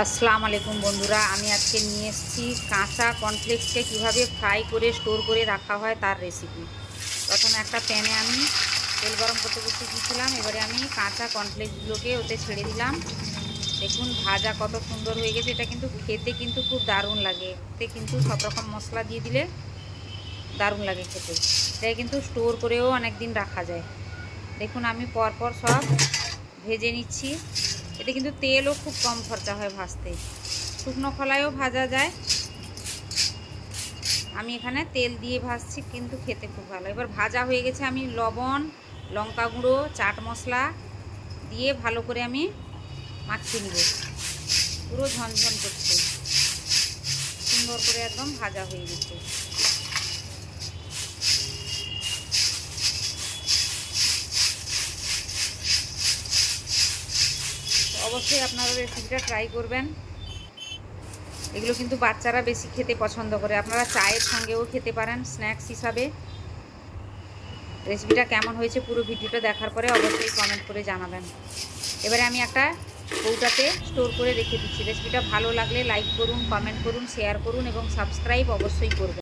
আসসালামু আলাইকুম বন্ধুরা, আমি আজকে নিয়ে এসেছি কাঁচা কর্নফ্লেক্সকে কীভাবে ফ্রাই করে স্টোর করে রাখা হয় তার রেসিপি প্রথমে একটা প্যানে আমি তেল গরম করতে বসে দিয়েছিলাম, এবারে আমি কাঁচা কর্নফ্লেক্সগুলোকে ওতে ছেড়ে দিলাম। দেখুন, ভাজা কত সুন্দর হয়ে গেছে, এটা কিন্তু খেতে কিন্তু খুব দারুণ লাগে। এতে কিন্তু সব রকম মশলা দিয়ে দিলে দারুণ লাগে খেতে। এটা কিন্তু স্টোর করেও অনেক দিন রাখা যায়। দেখুন, আমি পরপর সব ভেজে নিচ্ছি। এতে কিন্তু তেলও খুব কম খরচা হয় ভাজতে। শুকনো খোলায়ও ভাজা যায়। আমি এখানে তেল দিয়ে ভাজছি, কিন্তু খেতে খুব ভালো। এবার ভাজা হয়ে গেছে আমি লবণ, লঙ্কা গুঁড়ো, চাট মশলা দিয়ে ভালো করে আমি মাখিয়ে নিব। পুরো ঝনঝন করছে। সুন্দর করে একদম ভাজা হয়ে গেছে। অবশ্যই আপনারা রেসিপিটা ট্রাই করবেন। এগুলো কিন্তু বাচ্চারা বেশি খেতে পছন্দ করে। আপনারা চায়ের সঙ্গেও খেতে পারেন স্ন্যাক্স হিসাবে। রেসিপিটা কেমন হয়েছে পুরো ভিডিওটা দেখার পরে অবশ্যই কমেন্ট করে জানাবেন। এবারে আমি একটা কৌটাতে স্টোর করে রেখে দিচ্ছি। রেসিপিটা ভালো লাগলে লাইক করুন কমেন্ট করুন শেয়ার করুন এবং সাবস্ক্রাইব অবশ্যই করবেন।